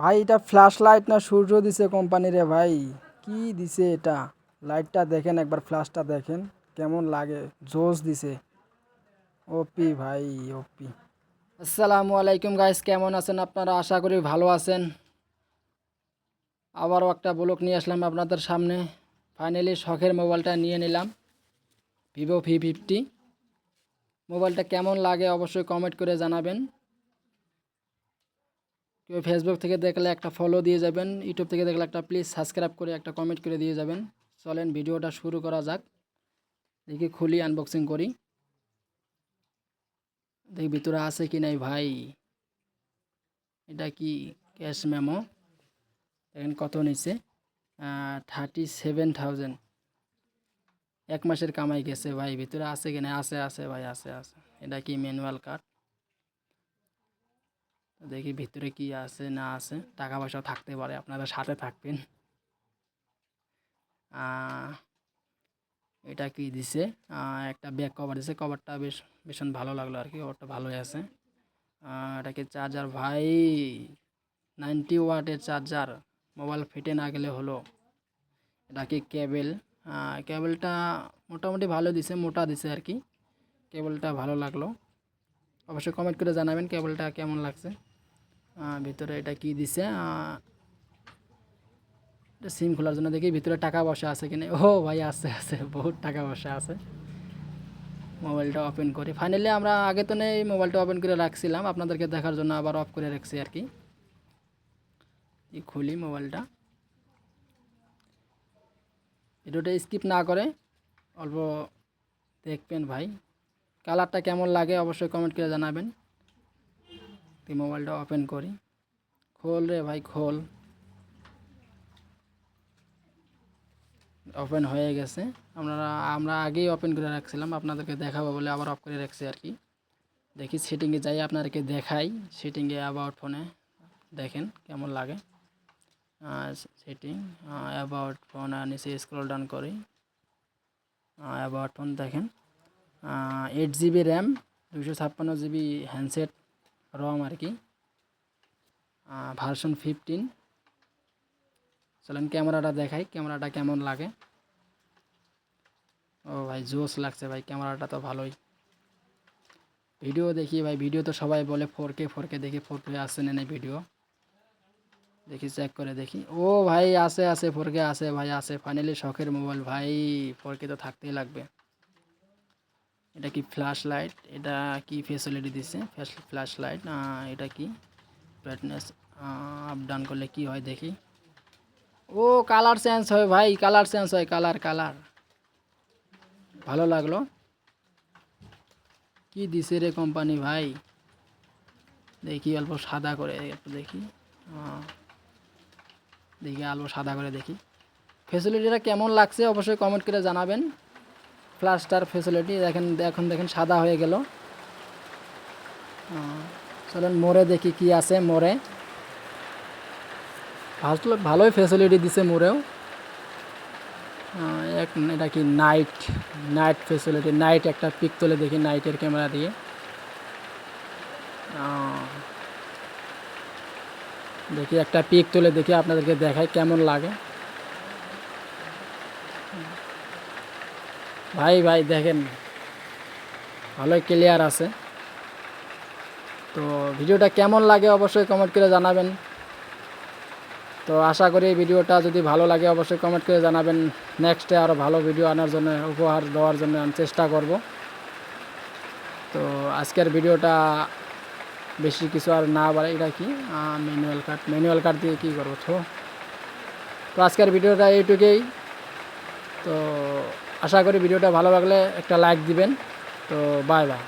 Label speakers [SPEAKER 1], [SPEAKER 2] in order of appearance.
[SPEAKER 1] ভাই, এটা flash light না সূর্য দিছে কোম্পানিরে ভাই? কি দিছে এটা? লাইটটা দেখেন একবার ফ্ল্যাশটা দেখেন। কেমন লাগে? জোস দিছে। ওপি ভাই ওপি আসসালামু আলাইকুম গাইস কেমন আছেন আপনারা? আশা করি ভালো আছেন। আবারও একটা ব্লক নিয়ে আসলাম আপনাদের সামনে। ফাইনালি শখের মোবাইলটা নিয়ে নিলাম। ভিভো ভি ফিফটি মোবাইলটা কেমন লাগে অবশ্যই কমেন্ট করে জানাবেন। কেউ ফেসবুক থেকে দেখলে একটা ফলো দিয়ে যাবেন ইউটিউব থেকে দেখলে একটা প্লিজ সাবস্ক্রাইব করে একটা কমেন্ট করে দিয়ে যাবেন। চলেন ভিডিওটা শুরু করা যাক। দেখি খুলি আনবক্সিং করি। দেখি ভিতরে আছে কি নাই ভাই। এটা কি? ক্যাশ মেমো দেখেন কত নিচ্ছে? থার্টি সেভেন থাউজেন্ড এক মাসের কামাই গেছে ভাই, ভিতরে আছে কি না আছে আছে ভাই, আছে আছে। এটা কি ম্যানুয়াল কার্ড দেখি ভিতরে কি আছে, না আছে। টাকা পয়সা থাকতে পারে, আপনারা সাথে থাকবেন। এটা কি দিছে? একটা ব্যাক কভার দিছে। কভারটা বেশ, ভীষণ ভালো লাগল আর কি কভারটা ভালোই আছে। এটা কি চার্জার ভাই নাইনটি ওয়াটের চার্জার মোবাইল ফিটে না গেলে হলো। এটা কি কেবেল কেবেলটা মোটামুটি ভালো দিছে, মোটা দিছে আর কি। কেবলটা ভালো লাগল। অবশ্যই কমেন্ট করে জানাবেন কেবলটা কেমন লাগছে। ভিতরে এটা কি দিছে? এটা সিম খোলার জন্য দেখি ভিতরে টাকা পয়সা আছে কিনা। ও ভাই, আছে আছে, বহুত টাকা পয়সা আছে। মোবাইলটা ওপেন করি। ফাইনালি আমরা আগে তো নেই, মোবাইলটা ওপেন করে রাখছিলাম। আপনাদেরকে দেখার জন্য আবার অফ করে রাখছি আর কি। খুলি মোবাইলটা। ভিডিওটা স্কিপ না করে, অল্প দেখবেন ভাই। কালারটা কেমন লাগে অবশ্যই কমেন্ট করে জানাবেন। তুই মোবাইলটা ওপেন করি। খোল রে ভাই, খোল। ওপেন হয়ে গেছে। আমরা আমরা আগেই ওপেন করে রাখছিলাম, আপনাদেরকে দেখাবো বলে আবার অফ করে রাখছি আর কি। দেখি সেটিংয়ে যাই, আপনাদেরকে দেখাই। সেটিংয়ে অ্যাবাউট ফোনে দেখেন কেমন লাগে। সেটিং অ্যাবাউট ফোন নিচে স্ক্রল ডাউন করি। অ্যাবাউট ফোন দেখেন। এইট জিবি র্যাম দুশো ছাপ্পান্ন জিবি হ্যান্ডসেট রম আর কি। ভার্সন ফিফটিন চলেন ক্যামেরাটা দেখাই, ক্যামেরাটা কেমন লাগে? ও ভাই জোস লাগছে ভাই, ক্যামেরাটা তো ভালোই। ভিডিও দেখি ভাই, ভিডিও তো সবাই বলে ফোর কে ফোর কে দেখি ফোর কে আসছে না ভিডিও? দেখি চেক করে দেখি। ও ভাই, আছে আছে ফোর কে আছে ভাই, আছে। ফাইনালি শখের মোবাইল ভাই ফোর কে তো থাকতেই লাগবে। এটা কি ফ্ল্যাশ লাইট এটা কি ফেসিলিটি দিচ্ছে ফ্ল্যাশ লাইট এটা কি? ব্রাইটনেস আপ ডাউন করলে কি হয় দেখি। ও কালার চেঞ্জ হয় ভাই কালার চেঞ্জ হয় কালার কালার ভালো লাগল। কি দিছে রে কোম্পানি ভাই? দেখি অল্প সাদা করে, একটু দেখি। দেখি অল্প সাদা করে দেখি। ফেসিলিটিটা কেমন লাগছে অবশ্যই কমেন্ট করে জানাবেন। ফ্লাস্টার ফেসিলিটি দেখেন, এখন দেখেন সাদা হয়ে গেল। চলেন মোড়ে দেখি কি আছে মোড়ে। ভালো, ভালোই ফেসিলিটি দিছে মোড়েও। এক এটা কি নাইট নাইট ফেসিলিটি নাইট একটা পিক তুলে দেখি নাইটের ক্যামেরা দিয়ে। দেখি একটা পিক তুলে দেখি, আপনাদেরকে দেখাই কেমন লাগে। ভাই ভাই, দেখেন, ভালোই ক্লিয়ার আছে। তো ভিডিওটা কেমন লাগে অবশ্যই কমেন্ট করে জানাবেন। তো আশা করি ভিডিওটা যদি ভালো লাগে অবশ্যই কমেন্ট করে জানাবেন। নেক্সটে আরও ভালো ভিডিও আনার জন্য, উপহার দেওয়ার জন্য আমি চেষ্টা করব। তো আজকের ভিডিওটা বেশি কিছু আর না বাড়ে এটা কি? ম্যানুয়াল কার্ড ম্যানুয়াল কার্ড দিয়ে কী করব? তো তো আজকের ভিডিওটা এইটুকুই। তো আশা করি ভিডিওটা ভালো লাগলে একটা লাইক দিবেন। তো বাই বাই